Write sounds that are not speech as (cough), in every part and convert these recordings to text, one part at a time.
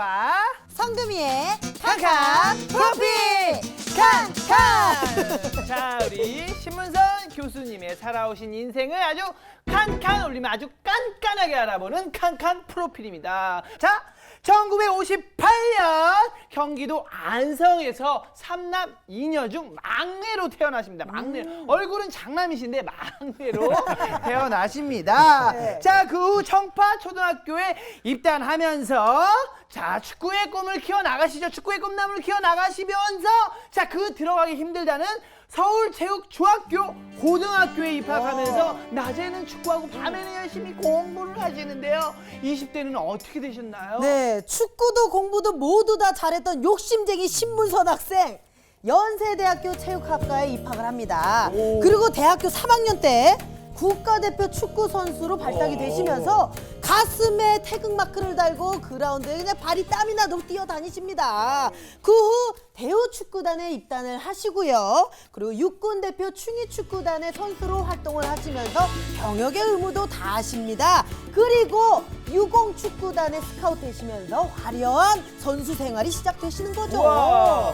김은서와. 성금이의 칸칸 프로필! 칸칸! (laughs) 자 우리 신문선 교수님의 살아오신 인생을 아주 칸칸 올리면 아주 깐깐하게 알아보는 칸칸 프로필입니다. 자 1958년 경기도 안성에서 삼남 이녀 중 막내로 태어나십니다. 막내 얼굴은 장남이신데 막내로 (laughs) 태어나십니다. 네. 자 그 후 청파 초등학교에 입단하면서 자 축구의 꿈을 키워 나가시죠. 축구의 꿈나무를 키워 나가시면서 자 그 들어가기 힘들다는 서울체육중학교 고등학교에 입학하면서 낮에는 축구하고 밤에는 열심히 공부를 하시는데요. 20대는 어떻게 되셨나요? 네 축구도 공부도 모두 다 잘했던 욕심쟁이 신문선 학생 연세대학교 체육학과에 입학을 합니다 오. 그리고 대학교 3학년 때 국가대표 축구 선수로 발탁이 오. 되시면서 가슴에 태극마크를 달고 그라운드에 그냥 발이 땀이 나도록 뛰어다니십니다. 그 후 대우축구단에 입단을 하시고요. 그리고 육군 대표 충의축구단의 선수로 활동을 하시면서 경역의 의무도 다 하십니다. 그리고 유공축구단에 스카우트 되시면서 화려한 선수 생활이 시작되시는 거죠. 우와!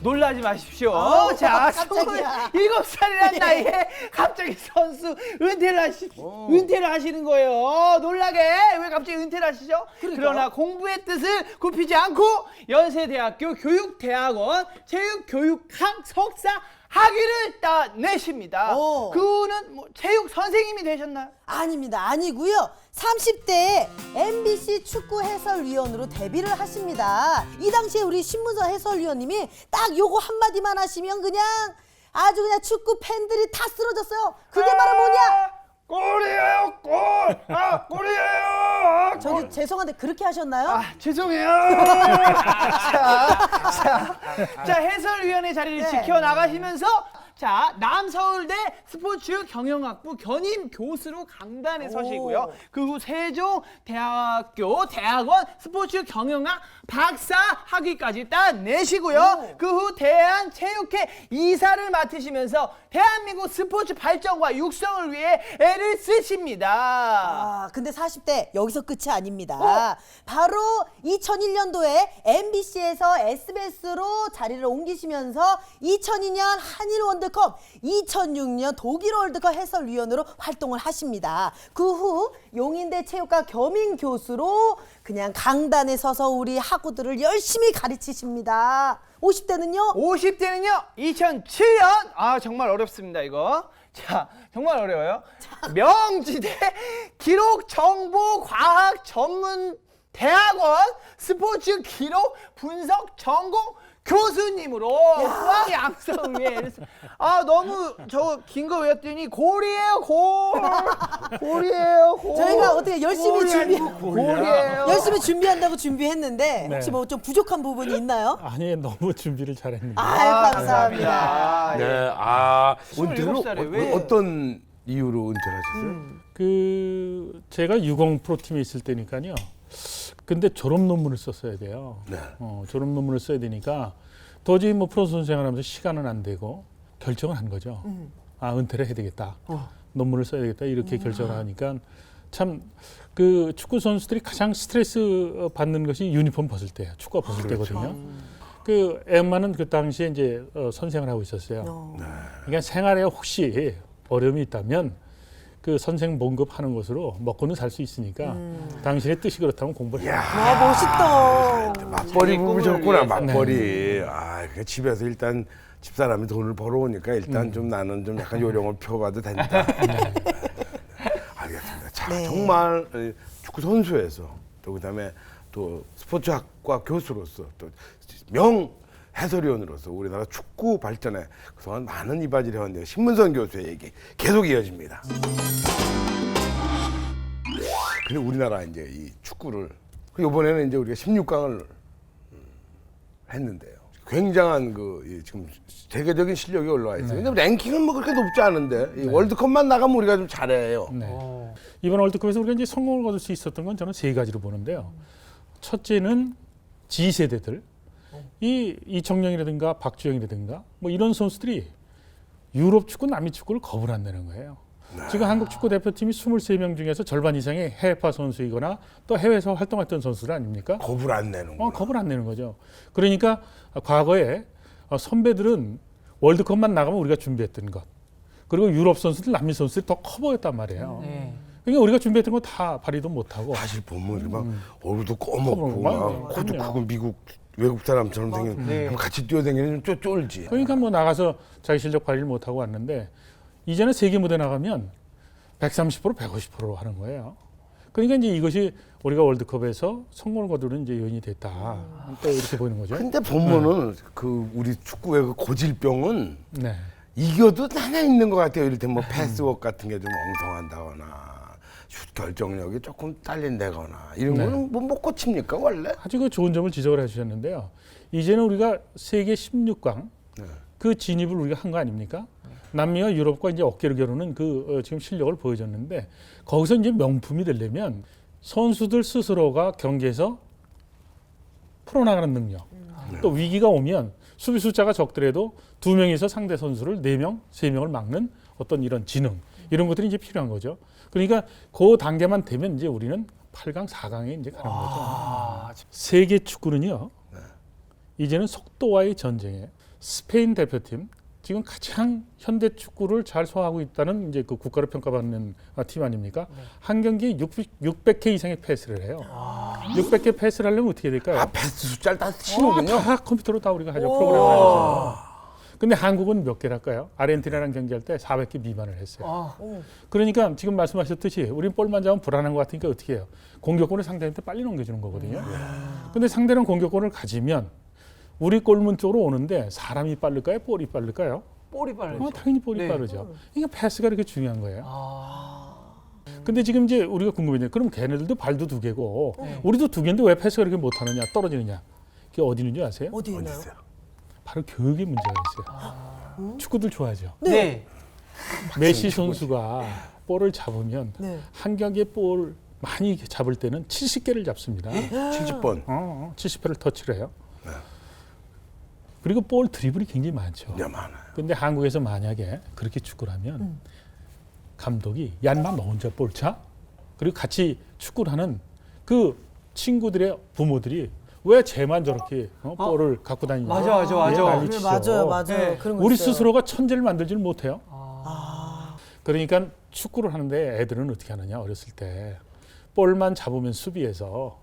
놀라지 마십시오. 아우, 자, 깜짝이야. 27살이라는 나이에 갑자기 선수 은퇴를 하시, 은퇴를 하시는 거예요. 놀라게. 왜 갑자기 은퇴를 하시죠? 그러니까. 그러나 공부의 뜻을 굽히지 않고 연세대학교 교육대학원 체육교육학 석사 학위를 따내십니다. 오. 그 후는 뭐 체육 선생님이 되셨나요? 아닙니다. 아니고요. 30대에 MBC 축구 해설위원으로 데뷔를 하십니다. 이 당시에 우리 신문서 해설위원님이 딱 요거 한마디만 하시면 그냥 아주 그냥 축구 팬들이 다 쓰러졌어요. 그게 바로 뭐냐? 골이에요, 골! 아, 골이에요! 아, 저기 죄송한데 그렇게 하셨나요? 아, 죄송해요. (laughs) 자, 자, 자, 해설위원회 자리를 네. 지켜 나가시면서 자, 남서울대 스포츠 경영학부 견임 교수로 강단에 오. 서시고요. 그 후 세종대학교 대학원 스포츠 경영학 박사 학위까지 따내시고요. 오. 그후 대한체육회 이사를 맡으시면서 대한민국 스포츠 발전과 육성을 위해 애를 쓰십니다. 아, 근데 40대 여기서 끝이 아닙니다. 어? 바로 2001년도에 MBC에서 SBS로 자리를 옮기시면서 2002년 한일 월드컵, 2006년 독일 월드컵 해설위원으로 활동을 하십니다. 그 후 용인대 체육과 겸임 교수로 그냥 강단에 서서 우리 학우들을 열심히 가르치십니다. 50대는요? 50대는요 2007년 아 정말 어렵습니다 이거 자 정말 어려워요 명지대 기록 정보 과학 전문 대학원 스포츠 기록 분석 전공 교수님으로 수학 양성 위에 아 너무 저긴거 외웠더니 골이에요 골 골이에요 골 저희가 어떻게 열심히 준비 골이에요 열심히 준비한다고 준비했는데 네. 혹시 뭐 좀 부족한 부분이 있나요? 아니 너무 준비를 잘했는데. 아, 감사합니다. 아, 예. 네, 아, 27 은퇴로 살에 어, 왜? 어 떤 이유로 은퇴를 하셨어요? 음. 그 제가 유공 프로팀에 있을 때니까요. 근데 졸업 논문을 썼어야 돼요. 네. 어, 졸업 논문을 써야 되니까 도저히 뭐 프로 선수 생활하면서 시간은 안 되고 결정을 한 거죠. 아 은퇴를 해야 되겠다. 논문을 써야 되겠다 이렇게 결정을 하니까 참 그 축구 선수들이 가장 스트레스 받는 것이 유니폼 벗을 때예요. 축구가 벗을 때거든요. 그 엠마는 그 당시에 이제 어, 선생을 하고 있었어요. 어. 그러니까 생활에 혹시 어려움이 있다면 그 선생 봉급하는 것으로 먹고는 살 수 있으니까 당신의 뜻이 그렇다면 공부를 해야 와 멋있다. 맞벌이 자기 꿈을 부부셨구나, 위해서. 맞벌이. 아, 그 집에서 일단 집사람이 돈을 벌어오니까 일단 좀 나는 좀 약간 요령을 펴봐도 된다. (laughs) 알겠습니다. 자, 네. 정말 어, 축구 선수에서 또 그다음에 또 스포츠학과 교수로서 또 명 해설위원으로서 우리나라 축구 발전에 그동안 많은 이바지를 해왔는데 신문선 교수의 얘기 계속 이어집니다. 근데 우리나라 이제 이 축구를 이번에는 이제 우리가 16강을 했는데요. 굉장한 그이 지금 세계적인 실력이 올라와 있어요. 근데 랭킹은 뭐 그렇게 높지 않은데 이 월드컵만 나가면 우리가 좀 잘해요. 네. 이번 월드컵에서 우리가 이제 성공을 거둘 수 있었던 건 저는 세 가지로 보는데요. 첫째는 G 세대들, 이 이청용이라든가 박주영이라든가 뭐 이런 선수들이 유럽 축구, 남미 축구를 겁을 안 내는 거예요. 지금 한국 축구 대표팀이 23명 중에서 절반 이상이 해외파 선수이거나 또 해외에서 활동했던 선수들 아닙니까? 겁을 안 내는 어, 거. 겁을 안 내는 거죠. 그러니까 과거에 어, 선배들은 월드컵만 나가면 우리가 준비했던 것. 그리고 유럽 선수들, 남미 선수들이 더 커 보였단 말이에요. 네. 그러니까 우리가 준비했던 거 다 발휘도 못하고 사실 보면 막 얼굴도 꼬먹고 막. 코도 그럼요. 크고 미국 외국 사람처럼 생긴 네. 같이 뛰어다니는 좀 쫄지. 그러니까 뭐 나가서 자기 실력 발휘를 못하고 왔는데 이제는 세계 무대 나가면 130% 150%로 하는 거예요. 그러니까 이제 이것이 우리가 월드컵에서 성공을 거두는 이제 요인이 됐다. 또 이렇게 보이는 거죠. 근데 보면은 그 우리 축구의 그 고질병은 네. 이겨도 하나 있는 것 같아요. 이를테면 뭐 패스워크 같은 게 좀 엉성한다거나 슛 결정력이 조금 딸린다거나 이런 네. 거는 뭐 못 고칩니까 원래? 아주 그 좋은 점을 지적을 해주셨는데요. 이제는 우리가 세계 16강 네. 그 진입을 우리가 한 거 아닙니까? 남미와 유럽과 이제 어깨를 겨루는 그 어, 지금 실력을 보여줬는데 거기서 이제 명품이 되려면 선수들 스스로가 경기에서 풀어나가는 능력, 또 위기가 오면 수비 숫자가 적더라도 두 명이서 상대 선수를 네 명, 세 명을 막는 어떤 이런 지능 이런 것들이 이제 필요한 거죠. 그러니까 그 단계만 되면 이제 우리는 8강, 4강에 이제 가는 거죠. 아, 세계 축구는요. 이제는 속도와의 전쟁에 스페인 대표팀 지금 가장 현대 축구를 잘 소화하고 있다는 이제 그 국가로 평가받는 아, 팀 아닙니까? 한 경기에 600, 600개 이상의 패스를 해요. 600개 패스를 하려면 어떻게 될까요? 아 패스 숫자를 다 어, 치는군요. 다 컴퓨터로 다 우리가 하죠. 프로그램을 하죠. 근데 한국은 몇 개랄까요? 아르헨티나랑 경기할 때 400개 미만을 했어요. 아, 그러니까 지금 말씀하셨듯이 우린 볼만 잡으면 불안한 것 같으니까 어떻게 해요? 공격권을 상대한테 빨리 넘겨주는 거거든요. 근데 상대는 공격권을 가지면 우리 골문 쪽으로 오는데 사람이 빠를까요? 볼이 빠를까요? 볼이 빠르죠. 어, 당연히 볼이 네. 빠르죠. 그러니까 패스가 이렇게 중요한 거예요. 아, 근데 지금 이제 우리가 궁금해요. 그럼 걔네들도 발도 두 개고 네. 우리도 두 개인데 왜 패스가 이렇게 못하느냐? 떨어지느냐? 그게 어디 있는지 아세요? 어디 있나요? 있어요? 바로 교육의 문제가 있어요. 축구들 좋아하죠. 네. 메시 선수가 볼을 잡으면 네. 한 경기에 볼 많이 잡을 때는 70개를 잡습니다. 70번. 어, 70회를 터치를 해요. 네. 그리고 볼 드리블이 굉장히 많죠. 야 많아요. 근데 한국에서 만약에 그렇게 축구를 하면 감독이 얀마 너 혼자 볼 차? 그리고 같이 축구를 하는 그 친구들의 부모들이 왜 쟤만 저렇게 어, 볼을 갖고 다니냐? 맞아, 맞아, 맞아. 예, 그래, 난리 치죠. 맞아요, 맞아요. 네. 그런 거 우리 있어요. 스스로가 천재를 만들지를 못해요. 아, 그러니까 축구를 하는데 애들은 어떻게 하느냐 어렸을 때 볼만 잡으면 수비해서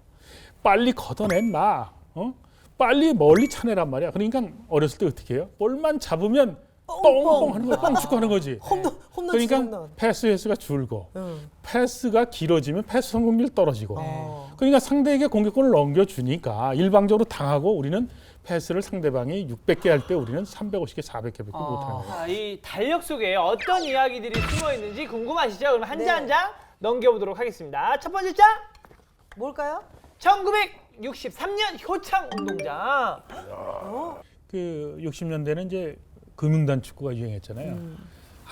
빨리 걷어낸 마 어? 빨리 멀리 차내란 말이야 그러니까 어렸을 때 어떻게 해요 볼만 잡으면 뻥뻥 하는 거야 뻥 축구 하는 거지 홈런 홈런 그러니까 홈런. 패스 횟수가 줄고 응. 패스가 길어지면 패스 성공률 떨어지고 어. 그러니까 상대에게 공격권을 넘겨주니까 일방적으로 당하고 우리는 패스를 상대방이 600개 할 때 우리는 350개 400개밖에 못하는 거예요 아, 이 달력 속에 어떤 이야기들이 숨어 있는지 궁금하시죠? 그럼 한 네. 장 한 장 넘겨보도록 하겠습니다. 첫 번째 장, 뭘까요? 1963년 효창 운동장. 그 60년대는 이제 금융단 축구가 유행했잖아요.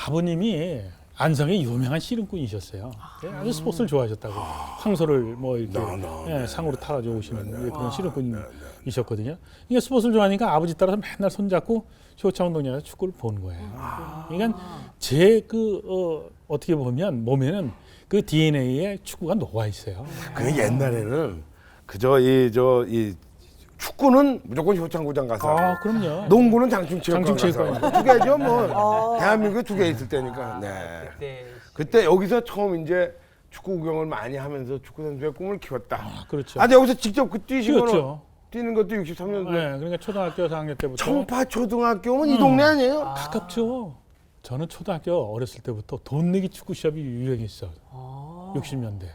아버님이 안성의 유명한 씨름꾼이셨어요. 예, 아주 스포츠를 좋아하셨다고. 황소를 뭐 이렇게 나, 나, 예, 네. 상으로 타가지고 오시는 예, 그런 씨름꾼이셨거든요. 그러니까 스포츠를 좋아하니까 아버지 따라서 맨날 손잡고 효창 운동장에서 축구를 본 거예요. 그러니까 제 그 어, 어떻게 보면 몸에는 그 DNA에 축구가 녹아 있어요. 그 옛날에는 그저 이 저이 축구는 무조건 효창구장 가서 아, 그럼요. 농구는 장충체육관 장충체육관. 가서 두 개죠 뭐 아. 대한민국에 두 개 있을 때니까 네 네. 그때 여기서 처음 이제 축구 구경을 많이 하면서 축구 선수의 꿈을 키웠다. 아, 그렇죠. 아, 여기서 직접 그 뛰시거나 뛰었죠. 뛰는 것도 63년도. 네, 그러니까 초등학교 4학년 때부터 청파 초등학교면 이 동네 아니에요? 가깝죠. 저는 초등학교 어렸을 때부터 돈 내기 축구 시합이 유행했어. 요 60년대.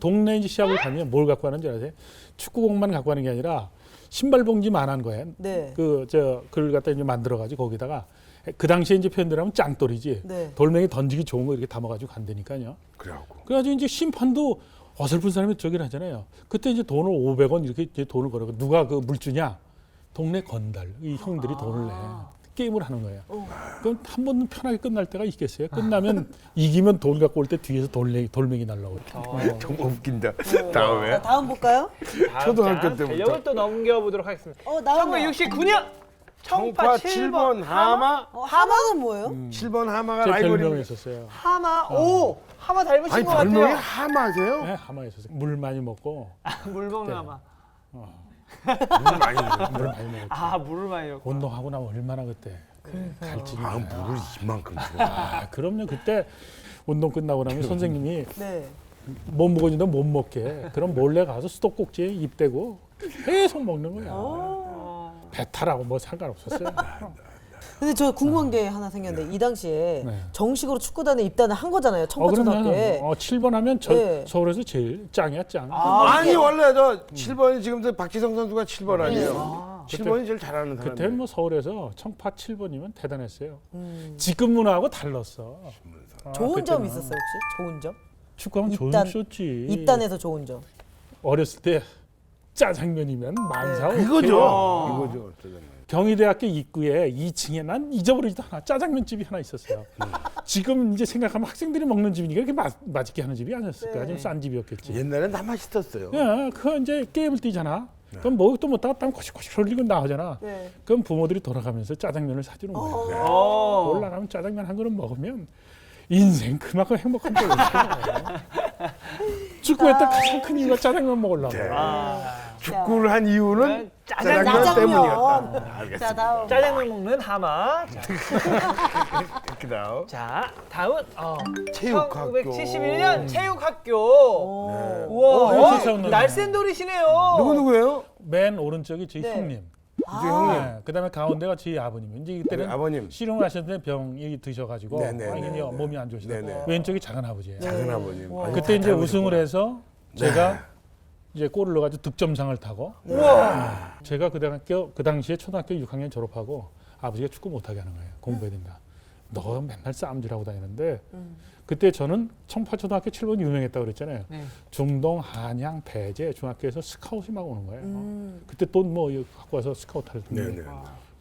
동네 이제 시합을 가면 뭘 갖고 가는지 아세요? 축구공만 갖고 가는 게 아니라 신발 봉지만 한 거예요. 네. 그저 그걸 갖다 이제 만들어 가지고 거기다가 그 당시에 이제 표현대로 하면 짱돌이지. 네. 돌멩이 던지기 좋은 거 이렇게 담아 가지고 간다니까요. 그래갖고 그래가지고 이제 심판도 어설픈 사람이 저기를 하잖아요. 그때 이제 돈을 500원 이렇게 이제 돈을 걸어. 누가 그 물주냐? 동네 건달. 이 형들이 돈을 내. 게임을 하는 거예요. 그럼 한 번은 편하게 끝날 때가 있겠어요. 끝나면 (laughs) 이기면 돈 갖고 올 때 뒤에서 돌멩이, 돌멩이 날라오고. (laughs) 정말 웃긴다. 자, 다음에 다음 볼까요? 초등학교 장, 때부터. 달력을 또 넘겨보도록 하겠습니다. 어, 나왔네요. 1969년 청파 청파 7번 7번 하마, 어, 하마는 뭐예요? 7번 하마가 제 별명이 라이벌이. 있었어요. 하마. 오, 하마 닮으신 아니 것 같아요. 별명이 하마세요? 네, 하마 있었어요. 물 많이 먹고 물 먹는 하마. 물 많이 먹어요. 물 많이 먹고 아, 물을 많이 먹고. 운동하고 나면 얼마나 그때 갈증이 아 나요. 물을 이만큼 줘. 아, 그럼요. 그때 운동 끝나고 나면 선생님이 네. 못 먹어준다 못 먹게. 그럼 몰래 가서 수도꼭지에 입 대고 계속 먹는 거야. 어. 배탈하고 뭐 상관없었어요. 근데 저 궁금한 게 하나 생겼는데 이 당시에 네. 정식으로 축구단에 입단을 한 거잖아요. 어, 청파초등학교에. 어, 7번 하면 저, 네. 서울에서 제일 짱이야 짱. 아 니 원래 저 7번이 지금 저 박지성 선수가 7번 아니에요. 7번이 제일 잘하는 사람. 그때 뭐 서울에서 청파 7번이면 대단했어요. 음. 지금 문화하고 달랐어. 아, 좋은 점 그때는 있었어요 혹시? 좋은 점? 축구하면 좋은 입단- 쇼지. 입단에서 좋은 점. 어렸을 때 짜장면이면 만사 네. 이거죠. 이거죠. 짜장면. 경희대학교 입구에 2층에 난 잊어버리지도 않아 짜장면 집이 하나 있었어요. 음. 지금 이제 생각하면 학생들이 먹는 집이니까 그렇게 맛, 맛있게 하는 집이 아니었을까. 네. 좀싼 집이었겠지. 옛날엔 다 맛있었어요. 야, 그거 이제 게임을 뛰잖아. 그럼 뭐또 못하고 땀 코시코시 흘리고 나오잖아. 네. 그럼 부모들이 돌아가면서 짜장면을 사주는 거야. 어. 올라가면 짜장면 한 그릇 먹으면 인생 그만큼 행복한 게 없어요. 축구할 때 가장 큰 이유가 짜장면 먹으려고. 네. 아. 축구를 한 이유는 짜장면. 짜장면 짜장면. 때문이었다. 알겠습니다. 자 다음. 짜장면 먹는 하마. 자, (laughs) 그다음 자, 다음은 어, 체육학교. 1971년 체육학교. 오. 우와, 어, 없는데. 날쌘돌이시네요. 누구 누구예요? 맨 오른쪽이 저희 네. 형님. 이제 형님. 네, 그다음에 가운데가 저희 아버님. 이제 이때는 우리 아버님. 실용을 하셨는데 병이 드셔가지고 네, 네, 당연히 네. 몸이 안 좋으시다. 네, 네. 왼쪽이 작은 아버지예요. 작은 아버님. 그때 이제 다 우승을. 해서 제가 이제 골을 넣어가지고 득점상을 타고 우와. 제가 그 당학교 그 당시에 초등학교 6학년 졸업하고 아버지가 축구 못하게 하는 거예요. 공부해야 된다. 너 맨날 싸움질하고 다니는데 그때 저는 청파초등학교 7번 유명했다고 그랬잖아요. 네. 중동, 한양, 배제 중학교에서 스카웃이 막 오는 거예요. 음. 그때 돈 뭐 갖고 와서 스카웃 할 네, 텐데 네.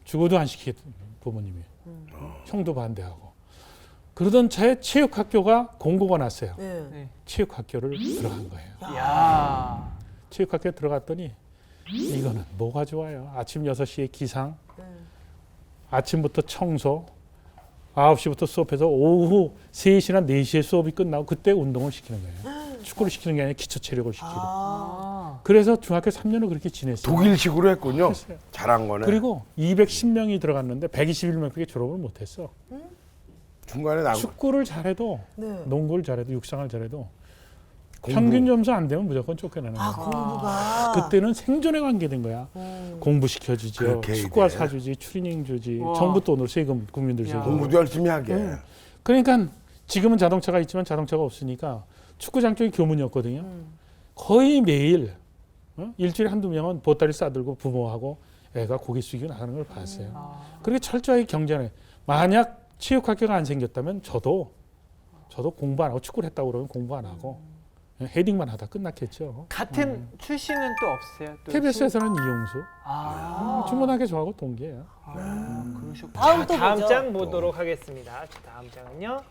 죽어도 안 시키겠던 부모님이 형도 반대하고 그러던 제 체육학교가 공고가 났어요. 네. 네. 체육학교를 들어간 거예요. 야. 체육학교에 들어갔더니 이거는 뭐가 좋아요. 아침 6시에 기상, 아침부터 청소, 9시부터 수업해서 오후 3시나 4시에 수업이 끝나고 그때 운동을 시키는 거예요. 축구를 시키는 게 아니라 기초 체력을 시키고. 아. 아. 그래서 중학교 3년을 그렇게 지냈어요. 독일식으로 했군요. 했어요. 잘한 거네. 그리고 210명이 들어갔는데 121명밖에 졸업을 못했어. 중간에 나고 축구를 잘해도 네. 농구를 잘해도 육상을 잘해도 공부. 평균 점수 안 되면 무조건 쫓겨나는 거야. 아 공부가. 그때는 생존에 관계된 거야. 음. 공부 시켜주죠. 그렇게 축구화 이제. 사주지, 추리닝 주지. 와. 정부 돈으로 세금 국민들 야. 세금. 공부도 열심히 하게. 음. 그러니까 지금은 자동차가 있지만 자동차가 없으니까 축구장 쪽이 교문이었거든요. 음. 거의 매일 어? 일주일에 한두 명은 보따리 싸들고 부모하고 애가 고개 숙이고 나가는 걸 봤어요. 아. 그렇게 철저하게 경쟁해. 만약 체육학교가 안 생겼다면 저도 저도 공부 안 하고 축구를 했다고 그러면 공부 안 하고 헤딩만 하다 끝났겠죠. 같은 출신은 또 없으세요? 또 KBS에서는 이용수, 아. 중고등학교 저하고 동기예요. 아, 그러셨군요. 다음 자, 또 다음 보죠. 장 보도록 하겠습니다. 자, 다음 장은요.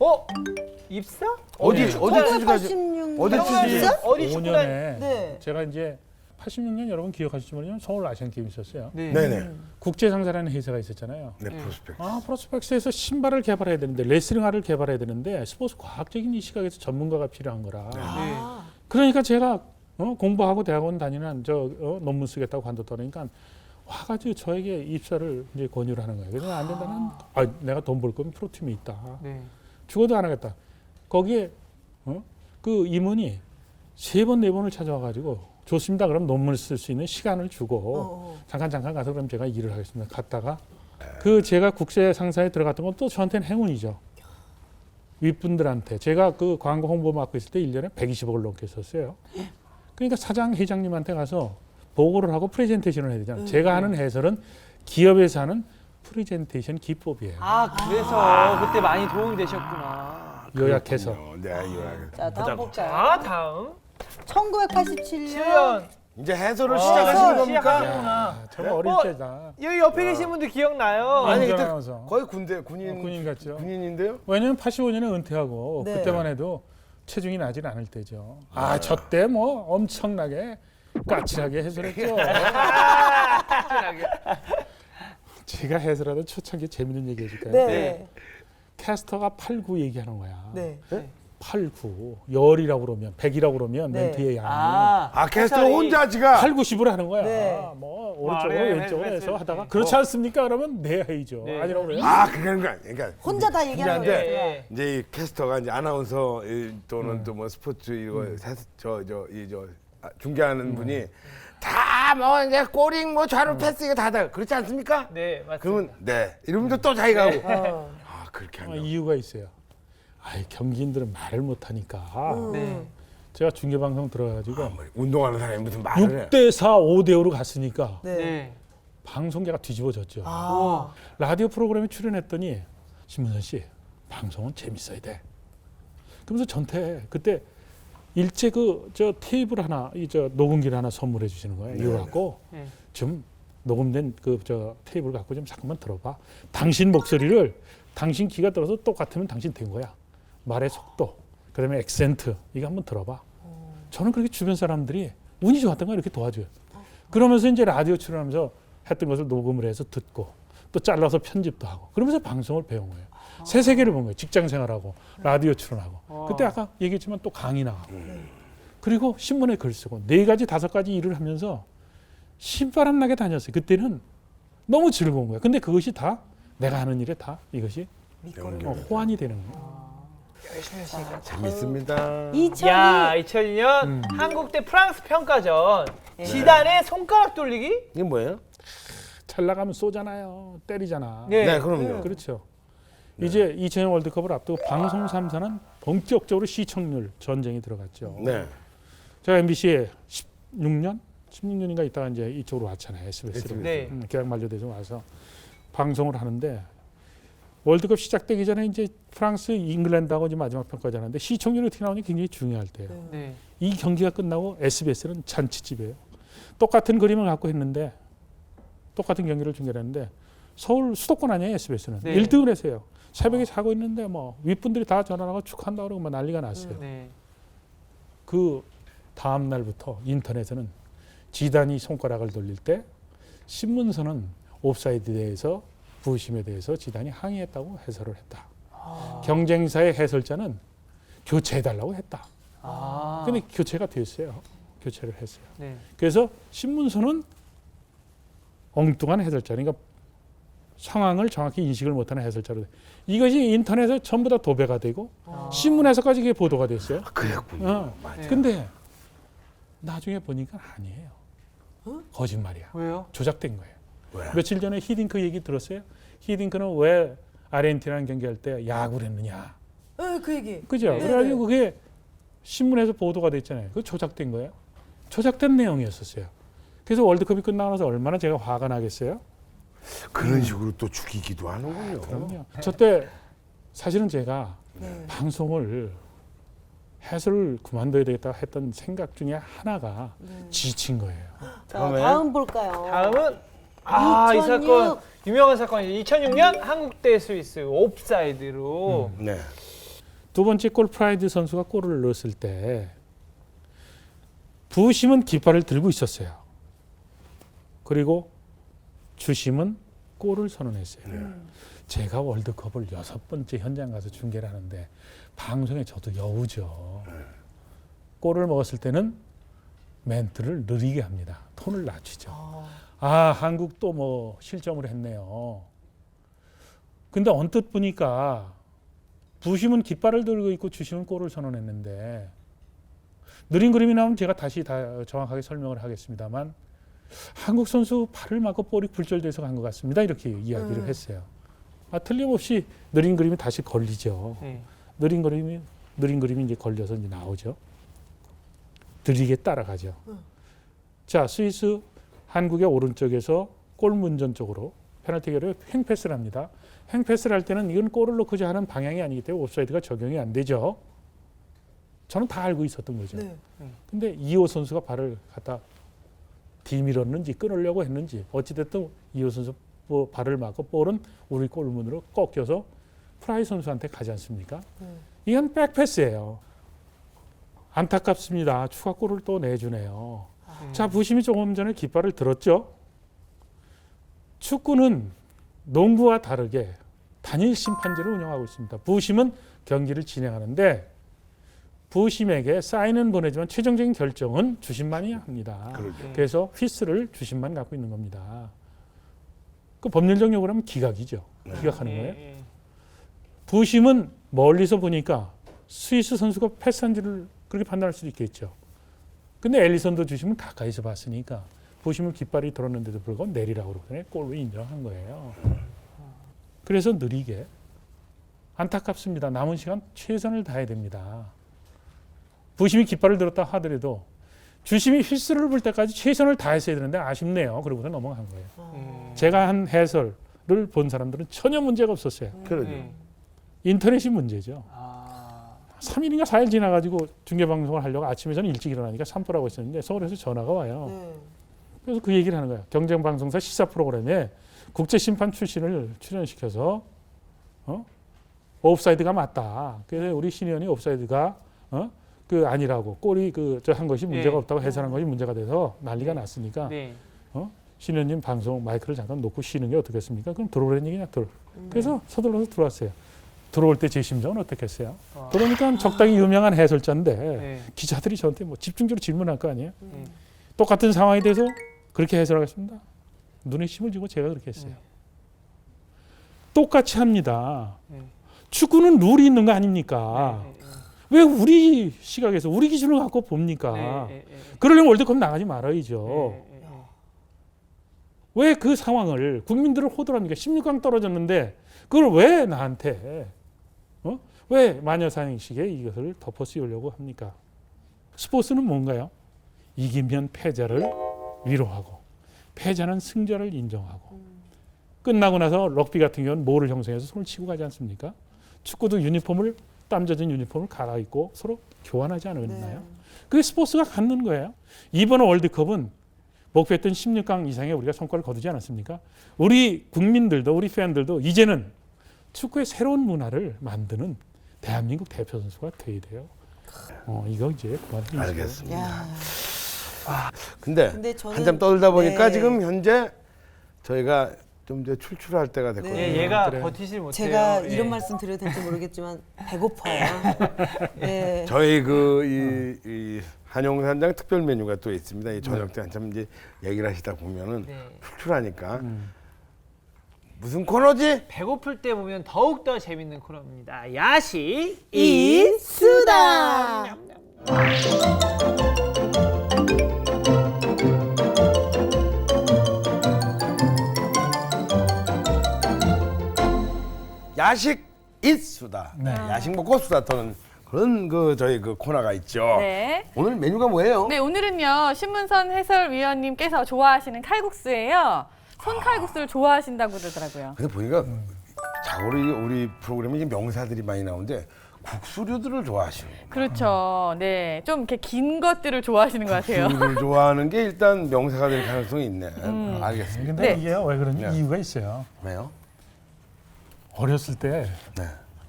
어? 입사? 어디 네. 어디 출신까지 86년. 어디? 어디 축구단? 5년에 네. 제가 이제 86년 여러분 기억하실지 모르지만 서울 아시안 게임 있었어요. 네. 네네. 국제상사라는 회사가 있었잖아요. 네 프로스펙. 아, 프로스펙스에서 신발을 개발해야 되는데 레슬링화를 개발해야 되는데 스포츠 과학적인 이 시각에서 전문가가 필요한 거라. 아. 그러니까 제가 어, 공부하고 대학원 다니는 저 어, 논문 쓰겠다고 관뒀다니까 와가지고 저에게 입사를 이제 권유를 하는 거예요. 그래서 안 된다는 아, 내가 돈 벌 거면 프로팀이 있다. 네. 죽어도 안 하겠다. 거기에 어? 그 임원이 세 번 네 번을 찾아와가지고 좋습니다. 그럼 논문을 쓸수 있는 시간을 주고 어, 어. 잠깐 잠깐 가서 그럼 제가 일을 하겠습니다. 갔다가 그 제가 국제 상사에 들어갔던 건또 저한테는 행운이죠. 윗분들한테 제가 그 광고 홍보 맡고 있을 때 1년에 120억을 넘게 썼어요. 그러니까 사장 회장님한테 가서 보고를 하고 프레젠테이션을 해야 되잖아요. 제가 하는 해설은 기업에서 하는 프레젠테이션 기법이에요. 아, 그래서 그때 많이 도움이 되셨구나. 요약해서. 그렇군요. 네 요약해서. 자 다음 볼까요? 자, 다음. 1987년. 7년. 이제 해설을 어, 시작하시는 겁니까? 시작하시는구나. 야, 저 어릴 어, 때다. 여기 옆에 계신 분들 기억나요? 아니 윤정 그때. 거의 군대 군인 어, 군인 같죠. 군인인데요. 왜냐면 85년에 은퇴하고 네. 그때만 해도 체중이 나질 않을 때죠. 아, 저 때 뭐 엄청나게 까칠하게 해설했죠. (laughs) (laughs) 제가 해설하던 초창기 재밌는 얘기 해줄까요? 네. 네. 캐스터가 8, 9 얘기하는 거야. 네. 8, 9. 열이라고 그러면 100이라고 그러면 네. 멘트의 양이 아, 아 캐스터 해설이- 혼자 지가 8, 90으로 하는 거야. 네. 뭐 오른쪽으로 아래, 왼쪽으로 왼- 해서 왼- 하다가 네. 그렇지 않습니까? 그러면 네 해이죠. 네. 아니라고 그래요? 아 그런 거 아니야. 그러니까 혼자 다 얘기하는 거예요. 네. 이제 이 캐스터가 이제 아나운서 이 또는 음. 또뭐 스포츠 이거 저저 이저 중계하는 분이 다 뭐 이제 꼬링 뭐 좌로 패스 이거 다다 그렇지 않습니까? 네, 맞습니다. 그러면 네 이러면서 또 자기가 하고 어. 아 그렇게 아, 한다. 이유가 있어요. 아이 경기인들은 말을 못 하니까. 네. 제가 중계 방송 들어가지고 아, 뭐 운동하는 사람이 무슨 말을 해? 6대 4, 5대 5로 갔으니까 네. 네. 방송계가 뒤집어졌죠. 아. 라디오 프로그램에 출연했더니 신문선 씨 방송은 재밌어야 돼. 그러면서 전태 그때 일제 그 저 테이블 하나 이 저 녹음기를 하나 선물해 주시는 거예요. 이거 갖고 네. 좀 녹음된 그 저 테이블 갖고 좀 잠깐만 들어봐. 당신 목소리를 당신 귀가 들어서 똑같으면 당신 된 거야. 말의 속도, 그다음에 액센트 이거 한번 들어봐. 저는 그렇게 주변 사람들이 운이 좋았던 거 이렇게 도와줘요. 그러면서 이제 라디오 출연하면서 했던 것을 녹음을 해서 듣고 또 잘라서 편집도 하고 그러면서 방송을 배운 거예요. 새 세계를 본 거예요. 직장 생활하고 라디오 출연하고 그때 아까 얘기했지만 또 강의 나가고 그리고 신문에 글 쓰고 네 가지 다섯 가지 일을 하면서 신바람 나게 다녔어요. 그때는 너무 즐거운 거예요. 근데 그것이 다 내가 하는 일에 다 이것이 어, 호환이 되는 거예요. 열심히 하시니까. 재밌습니다. 2002 야, 2002년 음. 한국 대 프랑스 평가전. 지단의 손가락 돌리기? 이게 뭐예요? 잘 나가면 쏘잖아요. 때리잖아. 네. 네, 그럼요. 그렇죠. 이제 2000년 월드컵을 앞두고 방송 3사는 본격적으로 시청률 전쟁이 들어갔죠. 네. 제가 MBC에 16년, 16년인가 있다가 이제 이쪽으로 왔잖아요. SBS로. 네. 음, 계약 만료돼서 와서 방송을 하는데 월드컵 시작되기 전에 이제 프랑스, 잉글랜드하고 이제 마지막 평가전 하는데 시청률이 어떻게 나오니 굉장히 중요할 때예요. 네. 이 경기가 끝나고 SBS는 잔치집이에요. 똑같은 그림을 갖고 했는데 똑같은 경기를 중계했는데 서울 수도권 아니에요 SBS는 네. 1등을 했어요. 새벽에 자고 있는데 뭐 윗분들이 다 전화하고 축하한다 그러고 막 난리가 났어요. 네. 그 다음 날부터 인터넷에는 지단이 손가락을 돌릴 때 신문서는 옵사이드에 대해서 부심에 대해서 지단이 항의했다고 해설을 했다. 경쟁사의 해설자는 교체해달라고 했다. 아. 근데 교체가 됐어요. 교체를 했어요. 네. 그래서 신문서는 엉뚱한 해설자, 그러니까 상황을 정확히 인식을 못하는 해설자로 돼. 이것이 인터넷에 전부 다 도배가 되고 신문에서까지 이게 보도가 됐어요. 아, 그랬군요. 어. 네. 근데 나중에 보니까 아니에요. 거짓말이야. 왜요? 조작된 거예요. 왜? 며칠 전에 히딩크 얘기 들었어요? 히딩크는 왜 아르헨티나랑 경기할 때 야구를 했느냐? 네, 그 얘기. 그죠? 네. 그래가지고 그게 신문에서 보도가 됐잖아요. 그 조작된 거예요. 조작된 내용이었었어요. 그래서 월드컵이 끝나고 나서 얼마나 제가 화가 나겠어요? 그런 식으로 또 죽이기도 하는군요. 그럼요. 저때 사실은 제가 네. 방송을 해설을 그만둬야 되겠다 했던 생각 중에 하나가 지친 거예요. 자, 다음에? 다음 볼까요? 다음은 아, 이 2006. 사건 유명한 사건이죠. 2006년 한국 대 스위스 옵사이드로 네. 두 번째 골 프라이드 선수가 골을 넣었을 때 부심은 깃발을 들고 있었어요. 그리고 주심은 골을 선언했어요. 제가 월드컵을 여섯 번째 현장 가서 중계를 하는데 방송에 저도 여우죠. 골을 먹었을 때는 멘트를 느리게 합니다. 톤을 낮추죠. 아, 한국 또 뭐 실점을 했네요. 근데 언뜻 보니까 부심은 깃발을 들고 있고 주심은 골을 선언했는데 느린 그림이 나오면 제가 다시 다 정확하게 설명을 하겠습니다만 한국 선수 팔을 맞고 볼이 굴절돼서 간 것 같습니다. 이렇게 이야기를 음. 했어요. 아, 틀림없이 느린 그림이 다시 걸리죠. 네. 느린 그림이 느린 그림이 이제 걸려서 이제 나오죠. 느리게 따라가죠. 자, 스위스 한국의 오른쪽에서 골 문전 쪽으로 페널티계로 횡패스를 합니다. 횡패스를 할 때는 이건 골을 넣고자 하는 방향이 아니기 때문에 옵사이드가 적용이 안 되죠. 저는 다 알고 있었던 거죠. 네. 근데 이호 선수가 발을 갖다 뒤밀었는지 끊으려고 했는지 어찌됐든 이호 선수 뭐 발을 맞고 볼은 우리 골문으로 꺾여서 프라이 선수한테 가지 않습니까? 네. 이건 백패스예요. 안타깝습니다. 추가골을 또 내주네요. 자 부심이 조금 전에 깃발을 들었죠. 축구는 농구와 다르게 단일 심판제를 운영하고 있습니다. 부심은 경기를 진행하는데 부심에게 사인은 보내지만 최종적인 결정은 주심만이 합니다. 그러죠. 그래서 휘스를 주심만 갖고 있는 겁니다. 그 법률적 용어로 하면 기각이죠. 기각하는 예, 거예요. 부심은 멀리서 보니까 스위스 선수가 패스한지를 그렇게 판단할 수도 있겠죠. 근데 엘리선도 주심은 가까이서 봤으니까 부심은 깃발이 들었는데도 불구하고 내리라고 그러더니 골로 인정한 거예요. 그래서 느리게 안타깝습니다. 남은 시간 최선을 다해야 됩니다. 부심이 깃발을 들었다 하더라도 주심이 휘스를 불 때까지 최선을 다했어야 되는데 아쉽네요. 그러고서 넘어간 거예요. 음. 제가 한 해설을 본 사람들은 전혀 문제가 없었어요. 그러죠. 네. 인터넷이 문제죠. 아. 3일인가 4일 지나가지고 중계방송을 하려고 아침에 저는 일찍 일어나니까 산보라고 있었는데 서울에서 전화가 와요. 네. 그래서 그 얘기를 하는 거예요. 경쟁방송사 시사 프로그램에 국제심판 출신을 출연시켜서 어? 옵사이드가 맞다. 그래서 우리 신의원이 옵사이드가 어? 그 아니라고 골이 그저 한 것이 문제가 네. 없다고 해설한 것이 문제가 돼서 난리가 났으니까 네. 신의원님 방송 마이크를 잠깐 놓고 쉬는 게 어떻겠습니까? 그럼 들어오라는 얘기냐 들어. 그래서 서둘러서 들어왔어요. 들어올 때 제 심정은 어떻겠어요? 와. 그러니까 적당히 유명한 해설자인데 네. 기자들이 저한테 뭐 집중적으로 질문할 거 아니에요? 네. 똑같은 상황에 대해서 그렇게 해설하겠습니다. 눈에 힘을 주고 제가 그렇게 했어요. 네. 똑같이 합니다. 네. 축구는 룰이 있는 거 아닙니까? 네, 네, 왜 우리 시각에서 우리 기준을 갖고 봅니까? 네, 네, 네. 그러려면 월드컵 나가지 말아야죠. 네, 네, 네. 왜그 상황을 국민들을 호도합니까? 16강 떨어졌는데 그걸 왜 나한테 어? 왜 마녀 사냥식에 이것을 덮어 씌우려고 합니까? 스포츠는 뭔가요? 이기면 패자를 위로하고 패자는 승자를 인정하고 끝나고 나서 럭비 같은 경우는 뭐를 형성해서 손을 치고 가지 않습니까? 축구도 유니폼을 땀 젖은 유니폼을 갈아입고 서로 교환하지 않았나요? 그게 스포츠가 갖는 거예요. 이번 월드컵은 목표했던 16강 이상에 우리가 성과를 거두지 않았습니까? 우리 국민들도 우리 팬들도 이제는 축구의 새로운 문화를 만드는 대한민국 대표 선수가 돼야 돼요. 어, 이거 이제 그만. 알겠습니다. 야. 근데, 근데 저는 한참 떠들다 보니까 네. 지금 현재 저희가 좀 이제 출출할 때가 됐거든요. 네. 예, 얘가 그래요. 버티질 못해요. 제가 예. 이런 말씀 드려도 될지 모르겠지만 배고파요. (laughs) 네. 저희 그 이, 이 한용 산장 특별 메뉴가 또 있습니다. 이 저녁 때 한참 이제 얘기를 하시다 보면은 네. 출출하니까 음. 무슨 코너지? 배고플 때 보면 더욱 더 재밌는 코너입니다. 야식 이 수다. 야식 있수다. 네. 야식 먹고 수다 떠는 그런 그 저희 그 코너가 있죠. 네. 오늘 메뉴가 뭐예요? 네, 오늘은요, 신문선 해설위원님께서 좋아하시는 칼국수예요. 손칼국수를 좋아하신다고 그러더라고요. 근데 보니까 자 우리 우리 프로그램에 이제 명사들이 많이 나오는데 국수류들을 좋아하시는 그렇죠. 네. 좀 이렇게 긴 것들을 좋아하시는 것 같아요. 국수류를 (laughs) 좋아하는 게 일단 명사가 될 가능성이 있네. 알겠습니다. 근데 네. 이게 왜 그런지 네. 이유가 있어요. 왜요? 어렸을 때 네.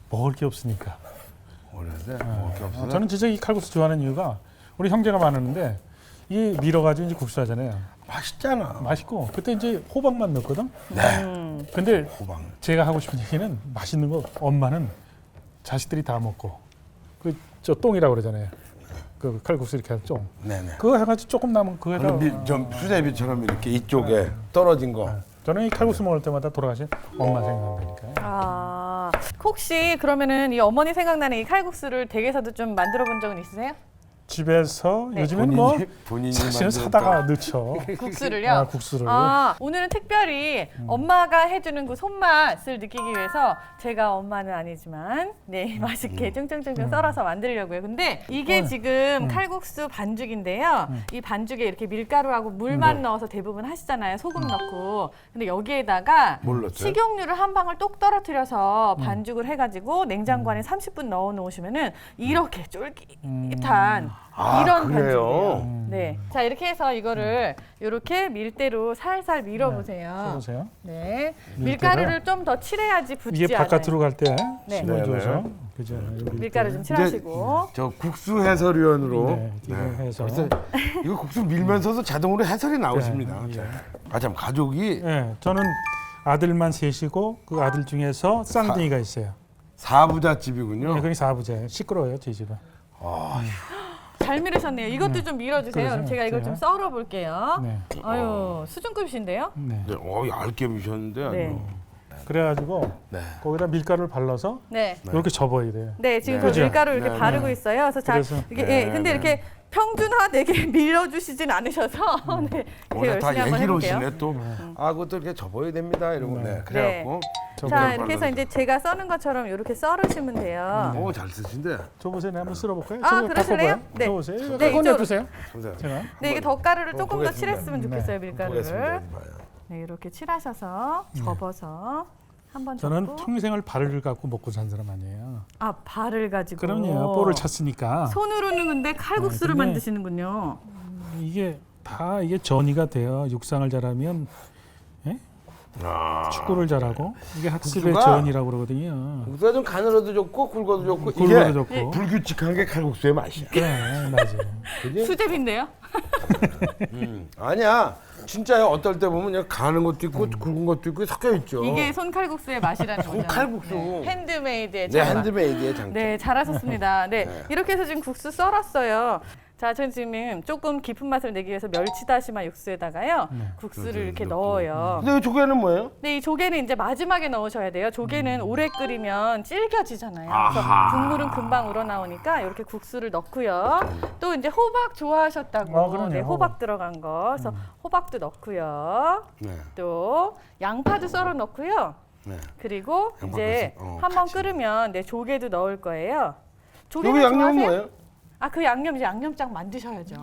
먹을 게 없으니까. 어렸을 때 먹을 게 없어서 저는 진짜 이 칼국수 좋아하는 이유가 우리 형제가 많았는데 이 밀어가지고 이제 국수 하잖아요. 맛있잖아. 맛있고 그때 이제 호박만 넣거든. 네. 근데 호박. 제가 하고 싶은 얘기는 맛있는 거 엄마는 자식들이 다 먹고 그 저 똥이라고 그러잖아요. 그 칼국수 이렇게 할 똥. 네네. 그거 해가지고 조금 남은 그거에다 미, 좀 수제비처럼 이렇게 이쪽에 떨어진 거. 저는 이 칼국수 먹을 때마다 돌아가신 엄마 생각나니까요. 아, 혹시 그러면은 이 어머니 생각나는 이 칼국수를 댁에서도 좀 만들어 본 적은 있으세요? 집에서 네. 요즘엔 뭐 (laughs) 본인이 본인이 사실은. 사다가 넣죠. (laughs) 국수를요? 아, 국수를. 아, 오늘은 특별히 엄마가 해주는 그 손맛을 느끼기 위해서 제가 엄마는 아니지만 네 맛있게 쫑쫑쫑쫑 썰어서 만들려고요. 근데 이게 어. 지금 칼국수 반죽인데요. 이 반죽에 이렇게 밀가루하고 물만 넣어서 대부분 하시잖아요. 소금 넣고. 근데 여기에다가 뭘 넣었어요? 식용유를 한 방울 똑 떨어뜨려서 반죽을 해가지고 냉장고 안에 30분 넣어 놓으시면은 이렇게 쫄깃한 아, 이런 그래요? 반죽이에요. 네. 자 이렇게 해서 이거를 이렇게 밀대로 살살 밀어 보세요. 보세요. 네. 밀가루? 밀가루를 좀 더 칠해야지 붙지 이게 않아요. 바깥으로 갈 때 네. 힘을 네, 줘서 네. 그죠. 여기 밀가루 좀 칠하시고. 저 국수 해설위원으로 네, 이거 해서. 벌써 이거 국수 밀면서도 자동으로 해설이 나오십니다. 네, 자, 아참 가족이 예, 저는 아들만 셋이고 그 아들 중에서 쌍둥이가 있어요. 사부잣집이군요. 네, 거기 사부자예요. 시끄러워요, 제 집은. 잘 밀으셨네요. 이것도 좀 밀어주세요. 그럼. 제가 이걸 좀. 썰어 볼게요. 네. 아유 수준급이신데요? 네. 네, 어, 얇게 미셨는데 아주. 네. 그래가지고 네. 거기다 밀가루를 발라서 네. 이렇게 접어야 돼요. 네, 지금 네. 저 그죠? 밀가루 이렇게 네, 바르고 네. 있어요. 그래서 잘 그래서- 이게 네, 예, 근데 네. 이렇게 평준화 되게 (laughs) 밀어주시진 않으셔서 (laughs) 네, 이렇게 오늘 다 열심히 한번 얘기로 해볼게요. 오시네 또. 아, 그것도 이렇게 접어야 됩니다. 이러고 네. 그래갖고. 자, 접어야 이렇게 해서 이제 제가 써는 것처럼 이렇게 썰으시면 돼요. 오, 잘 쓰신데. 줘보세요. 네, 한번 쓸어볼까요? 아, 저거 그러실래요? 바꿔봐요. 네. 줘보세요. 이거 네, 이쪽으로. 꺼내주세요. 감사합니다. 제가. 네, 이게 덧가루를 한번 조금 더 보겠습니다. 칠했으면 네. 좋겠어요, 보겠습니다. 밀가루를. 네, 이렇게 칠하셔서 접어서 한번 저는 평생을 발을 갖고 먹고 산 사람 아니에요. 아 발을 가지고 그럼요. 볼을 찼으니까 손으로는 근데 칼국수를 네, 근데- 만드시는군요. 이게 다 이게 전이가 돼요. 육상을 잘하면 예? 아. 축구를 잘하고 이게 학습의 국수가- 전이라고 그러거든요. 국수가 좀 가늘어도 좋고 굵어도 좋고 굵어도 이게 좋고. 불규칙한 게 칼국수의 맛이야. 네, 맞아요. 그지? 수제비인데요? (laughs) 음. 아니야. 진짜요. 어떨 때 보면 그냥 가는 것도 있고 굵은 것도 있고 섞여 있죠. 이게 손칼국수의 맛이라는 거죠. (laughs) 손칼국수. 네, 핸드메이드의 내 장맛. 핸드메이드의 장점. 네, 잘하셨습니다. 네, 이렇게 해서 지금 국수 썰었어요. 자, 저는 지금 조금 깊은 맛을 내기 위해서 멸치 다시마 육수에다가요 국수를 이렇게 넣어요. 근데 이 조개는 뭐예요? 네, 이 조개는 이제 마지막에 넣으셔야 돼요. 조개는 오래 끓이면 질겨지잖아요. 그래서. 국물은 금방 우러나오니까 이렇게 국수를 넣고요. 또 이제 호박 좋아하셨다고. 아, 그럼요, 네, 호박, 호박. 들어간 거. 그래서 호박도 넣고요. 네. 또 양파도 썰어 넣고요. 네. 그리고 양파 이제 넣어서, 어, 한번. 끓으면 네, 조개도 넣을 거예요. 조개 여기 양념은 뭐예요? 아, 그 양념 이제 양념장 만드셔야죠.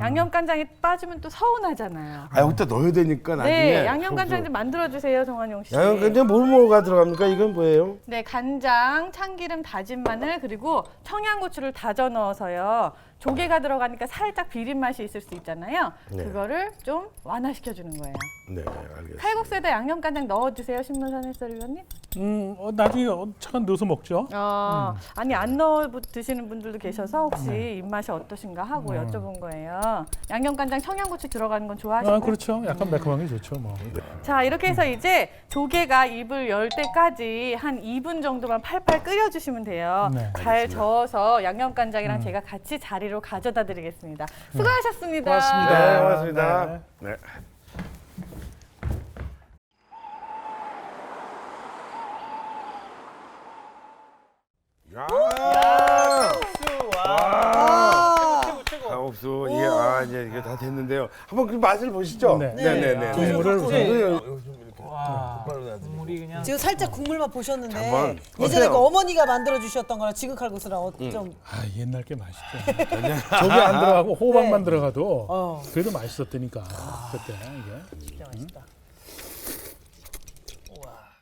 양념 간장에 빠지면 또 서운하잖아요. 아 여기다 넣어야 되니까 나중에. 네, 양념 간장 좀 만들어 주세요, 정한용 씨. 양념 간장 뭘 뭐가 들어갑니까? 이건 뭐예요? 네, 간장, 참기름, 다진 마늘 그리고 청양고추를 다져 넣어서요. 조개가 들어가니까 살짝 비린 맛이 있을 수 있잖아요. 네. 그거를 좀 완화시켜 주는 거예요. 네, 알겠습니다. 칼국수에다 양념 간장 넣어 주세요, 신문선 해설 위원님. 음, 어, 나중에 어, 잠깐 넣어서 먹죠. 어, 아니 안 넣어 부- 드시는 분들도 계셔서 혹시 네. 입맛이 어떠신가 하고 여쭤본 거예요. 양념 간장, 청양고추 들어가는 건 좋아하시나요? 아, 그렇죠. 약간 매콤한 게 좋죠, 뭐. 자 이렇게 해서 이제 조개가 입을 열 때까지 한 2분 정도만 팔팔 끓여주시면 돼요. 네. 잘 저어서 양념간장이랑 제가 같이 자리 로 가져다 드리겠습니다. 수고하셨습니다. 고맙습니다. 네, 고맙습니다. 네. 네. 야! 아, 칼국수 이게 아 이제 이게 다 됐는데요. 한번 그 맛을 보시죠. 네. 네, 네, 네. 국물을 우선 지금 살짝 국물만 보셨는데 한번 예전에 어때요? 그 어머니가 만들어 주셨던 거랑 지금 칼국수랑 어, 좀 아, 옛날 게 맛있죠. (laughs) 조개 안 들어가고 호박만 네. 들어가도 어. 그래도 맛있었다니까. 그때 이게. 진짜 맛있다.